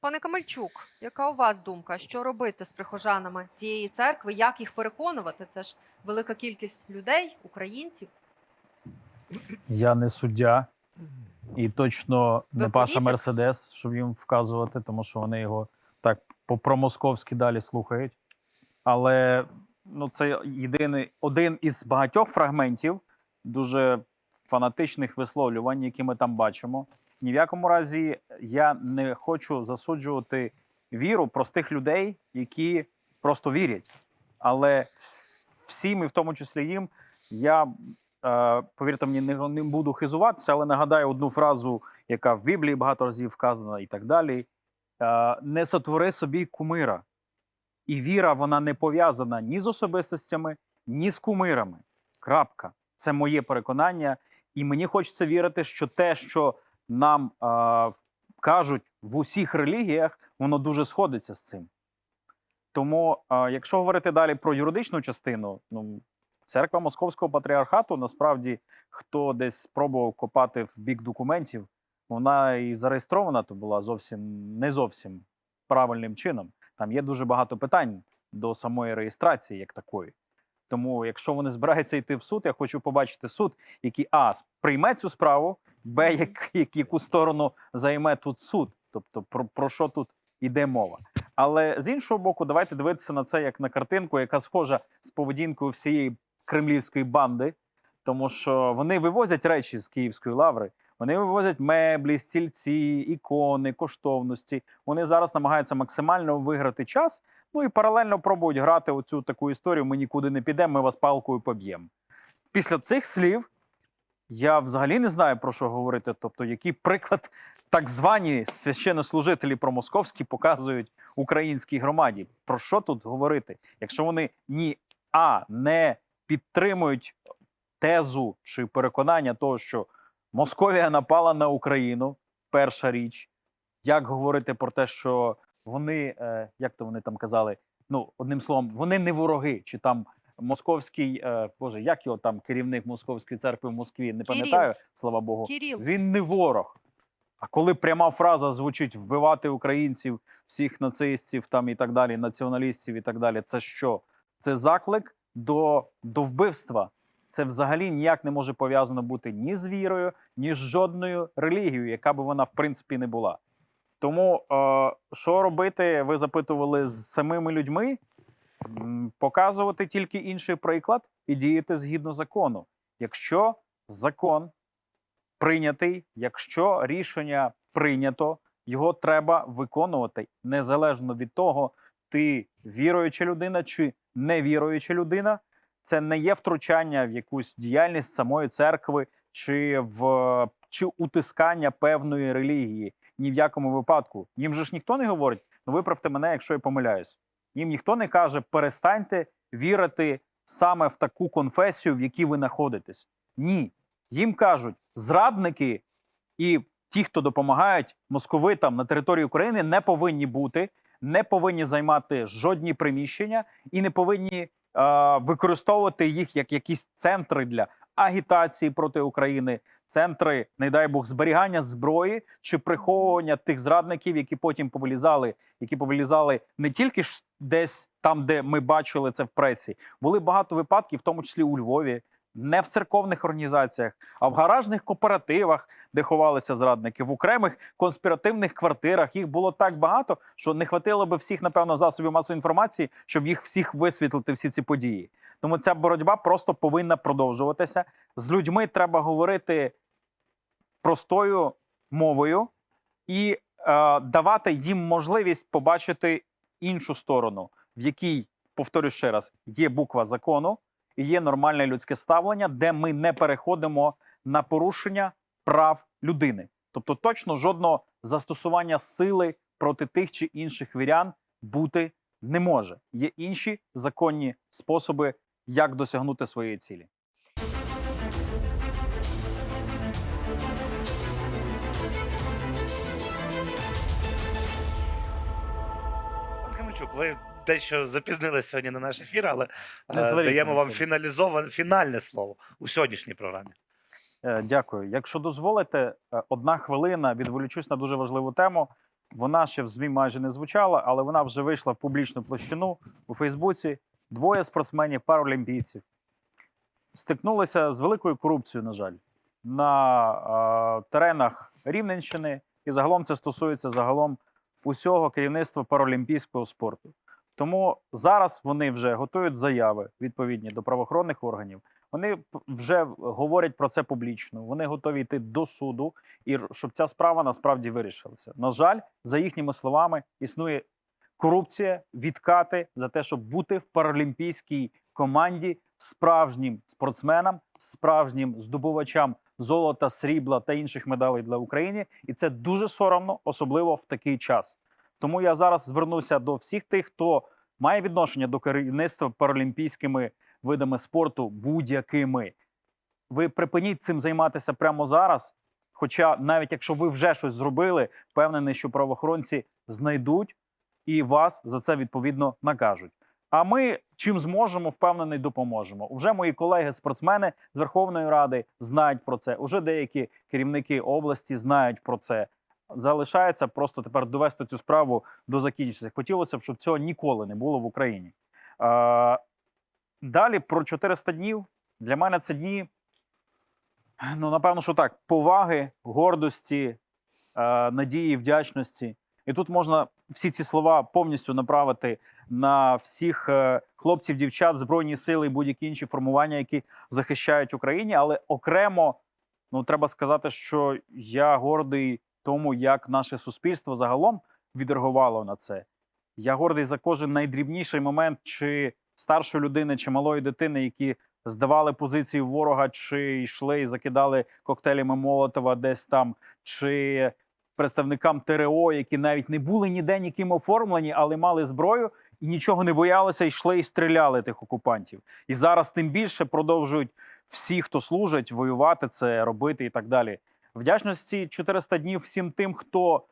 Пане Камельчук, яка у вас думка? Що робити з прихожанами цієї церкви? Як їх переконувати? Це ж велика кількість людей, українців. Я не суддя і точно Ви не Паша політик? Мерседес, щоб їм вказувати, тому що вони його так по промосковськи далі слухають. Але ну, це єдиний один із багатьох фрагментів дуже фанатичних висловлювань, які ми там бачимо. Ні в якому разі я не хочу засуджувати віру простих людей, які просто вірять. Але всім, і в тому числі їм, я е, повірте мені, не, не буду хизуватися, але нагадаю одну фразу, яка в Біблії багато разів вказана, і так далі. Е, не сотвори собі кумира. І віра вона не пов'язана ні з особистостями, ні з кумирами. Крапка. Це моє переконання. І мені хочеться вірити, що те, що нам е, кажуть в усіх релігіях, воно дуже сходиться з цим. Тому, е, якщо говорити далі про юридичну частину, ну церква Московського патріархату, насправді, хто десь спробував копати в бік документів, вона і зареєстрована то була зовсім не зовсім правильним чином. Там є дуже багато питань до самої реєстрації, як такої. Тому, якщо вони збираються йти в суд, я хочу побачити суд, який а прийме цю справу, б, як, як, яку сторону займе тут суд. Тобто, про, про що тут іде мова. Але з іншого боку, давайте дивитися на це як на картинку, яка схожа з поведінкою всієї кремлівської банди, тому що вони вивозять речі з Київської лаври. Вони вивозять меблі, стільці, ікони, коштовності. Вони зараз намагаються максимально виграти час. Ну і паралельно пробують грати оцю таку історію: ми нікуди не підемо, ми вас палкою поб'ємо. Після цих слів я взагалі не знаю про що говорити. Тобто, який приклад так звані священнослужителі промосковські показують українській громаді. Про що тут говорити? Якщо вони ні а не підтримують тезу чи переконання того, що Московія напала на Україну, перша річ. Як говорити про те, що вони, е, як то вони там казали, ну одним словом, вони не вороги, чи там московський, е, боже, як його там керівник московської церкви в Москві, не пам'ятаю, слава Богу. Кіріл, Він не ворог. А коли пряма фраза звучить вбивати українців, всіх нацистів там і так далі, націоналістів і так далі, це що? Це заклик до, до вбивства. Це взагалі ніяк не може пов'язано бути ні з вірою, ні з жодною релігією, яка би вона в принципі не була. Тому е, що робити, ви запитували з самими людьми, показувати тільки інший приклад і діяти згідно закону. Якщо закон прийнятий, якщо рішення прийнято, його треба виконувати незалежно від того, ти віруюча людина чи невіруюча людина. Це не є втручання в якусь діяльність самої церкви чи в чи утискання певної релігії. Ні в якому випадку. Їм же ж ніхто не говорить, ну виправте мене, якщо я помиляюсь. Їм ніхто не каже, перестаньте вірити саме в таку конфесію, в якій ви знаходитесь. Ні. Їм кажуть, зрадники і ті, хто допомагають московитам на території України, не повинні бути, не повинні займати жодні приміщення і не повинні е, використовувати їх як якісь центри для агітації проти України, центри, не дай Бог, зберігання зброї чи приховування тих зрадників, які потім повилізали, які повилізали не тільки ж десь там, де ми бачили це в пресі. Були багато випадків, в тому числі у Львові, не в церковних організаціях, а в гаражних кооперативах, де ховалися зрадники, в окремих конспіративних квартирах. Їх було так багато, що не хватило би всіх, напевно, засобів масової інформації, щоб їх всіх висвітлити, всі ці події. Тому ця боротьба просто повинна продовжуватися. З людьми треба говорити простою мовою і е, давати їм можливість побачити іншу сторону, в якій, повторю ще раз, є буква закону є нормальне людське ставлення, де ми не переходимо на порушення прав людини. Тобто, точно жодного застосування сили проти тих чи інших вірян бути не може. Є інші законні способи, як досягнути своєї цілі. Пан ви дещо запізнились сьогодні на наш ефір, але е, даємо вам фіналізоване фінальне слово у сьогоднішній програмі. Е, Дякую. Якщо дозволите, е, одна хвилина відволічусь на дуже важливу тему. Вона ще в ЗМІ майже не звучала, але вона вже вийшла в публічну площину у Фейсбуці. Двоє спортсменів, паралімпійців, стикнулися з великою корупцією, на жаль, на е, теренах Рівненщини, і загалом це стосується загалом усього керівництва паралімпійського спорту. Тому зараз вони вже готують заяви відповідні до правоохоронних органів. Вони вже говорять про це публічно. Вони готові йти до суду, і щоб ця справа насправді вирішилася. На жаль, за їхніми словами, існує корупція, відкати за те, щоб бути в паралімпійській команді справжнім спортсменам, справжнім здобувачам золота, срібла та інших медалей для України. І це дуже соромно, особливо в такий час. Тому я зараз звернуся до всіх тих, хто має відношення до керівництва паралімпійськими видами спорту будь-якими. Ви припиніть цим займатися прямо зараз. Хоча, навіть якщо ви вже щось зробили, впевнений, що правоохоронці знайдуть і вас за це відповідно накажуть. А ми чим зможемо, впевнений, допоможемо. Уже мої колеги-спортсмени з Верховної Ради знають про це. Уже деякі керівники області знають про це. Залишається просто тепер довести цю справу до закінчення. Хотілося б, щоб цього ніколи не було в Україні. Далі про 400 днів. Для мене це дні. Ну, напевно, що так: поваги, гордості, надії, вдячності. І тут можна всі ці слова повністю направити на всіх е, хлопців, дівчат, збройні сили і будь-які інші формування, які захищають Україні. Але окремо, ну треба сказати, що я гордий тому, як наше суспільство загалом відреагувало на це. Я гордий за кожен найдрібніший момент, чи старшої людини, чи малої дитини, які здавали позиції ворога, чи йшли і закидали коктейлями Молотова десь там, чи представникам ТРО, які навіть не були ніде ніким оформлені, але мали зброю і нічого не боялися, йшли і стріляли тих окупантів. І зараз тим більше продовжують всі, хто служать, воювати це, робити і так далі. Вдячності 400 днів всім тим, хто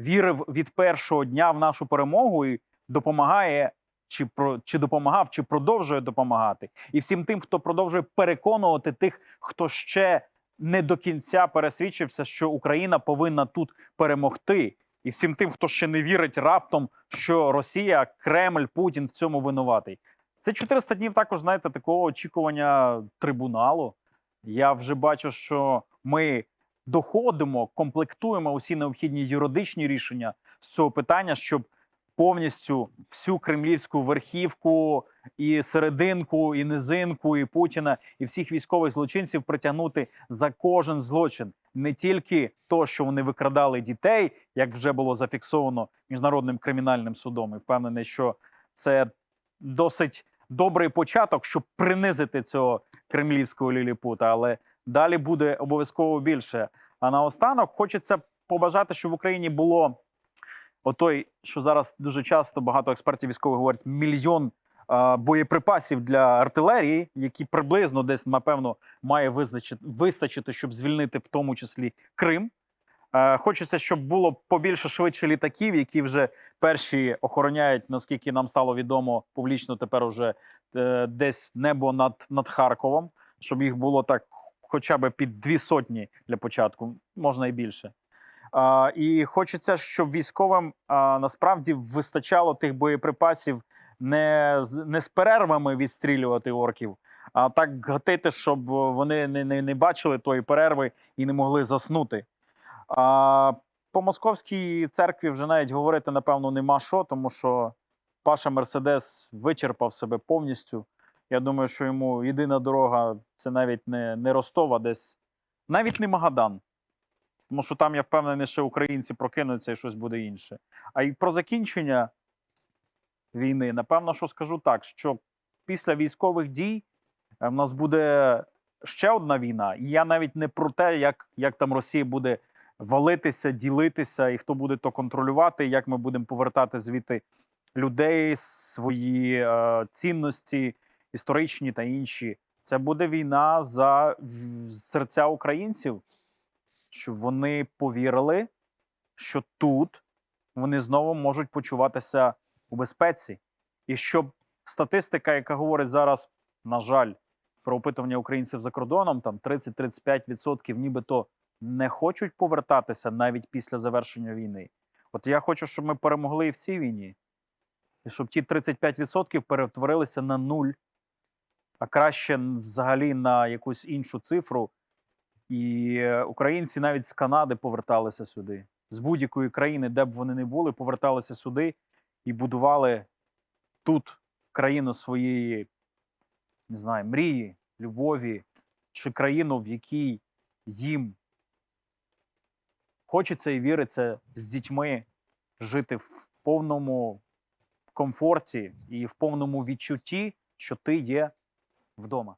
вірив від першого дня в нашу перемогу і допомагає. Чи про чи допомагав, чи продовжує допомагати, і всім тим, хто продовжує переконувати тих, хто ще не до кінця пересвідчився, що Україна повинна тут перемогти, і всім тим, хто ще не вірить раптом, що Росія, Кремль, Путін в цьому винуватий. Це 400 днів також, знаєте, такого очікування трибуналу. Я вже бачу, що ми доходимо, комплектуємо усі необхідні юридичні рішення з цього питання, щоб повністю всю кремлівську верхівку і серединку, і низинку, і Путіна, і всіх військових злочинців притягнути за кожен злочин, не тільки то, що вони викрадали дітей, як вже було зафіксовано міжнародним кримінальним судом. І впевнений, що це досить добрий початок, щоб принизити цього кремлівського ліліпута, але далі буде обов'язково більше. А наостанок хочеться побажати, щоб в Україні було отой, що зараз дуже часто багато експертів військових говорять, мільйон а, боєприпасів для артилерії, які приблизно десь, напевно, має визначити, вистачити, щоб звільнити в тому числі Крим. Е, Хочеться, щоб було побільше швидше літаків, які вже перші охороняють, наскільки нам стало відомо публічно, тепер уже е, десь небо над, над Харковом, щоб їх було так хоча б під дві сотні для початку, можна і більше. А, і хочеться, щоб військовим а, насправді вистачало тих боєприпасів не не з перервами відстрілювати орків, а так гатити, щоб вони не, не, не бачили тої перерви і не могли заснути. А, по московській церкві вже навіть говорити, напевно, нема що, тому що Паша Мерседес вичерпав себе повністю. Я думаю, що йому єдина дорога це навіть не, не Ростов, а десь навіть не Магадан. Тому що там я впевнений, що українці прокинуться і щось буде інше. А й про закінчення війни, напевно, що скажу так, що після військових дій е, в нас буде ще одна війна. І я навіть не про те, як, як там Росія буде валитися, ділитися, і хто буде то контролювати, як ми будемо повертати звідти людей, свої е, цінності, історичні та інші. Це буде війна за серця українців, щоб вони повірили, що тут вони знову можуть почуватися у безпеці. І щоб статистика, яка говорить зараз, на жаль, про опитування українців за кордоном, там 30-35% нібито не хочуть повертатися навіть після завершення війни. От я хочу, щоб ми перемогли і в цій війні. І щоб ті 35% перетворилися на нуль, а краще взагалі на якусь іншу цифру. І е, українці навіть з Канади поверталися сюди, з будь-якої країни, де б вони не були, поверталися сюди і будували тут країну своєї, не знаю, мрії, любові, чи країну, в якій їм хочеться і віриться з дітьми жити в повному комфорті і в повному відчутті, що ти є вдома.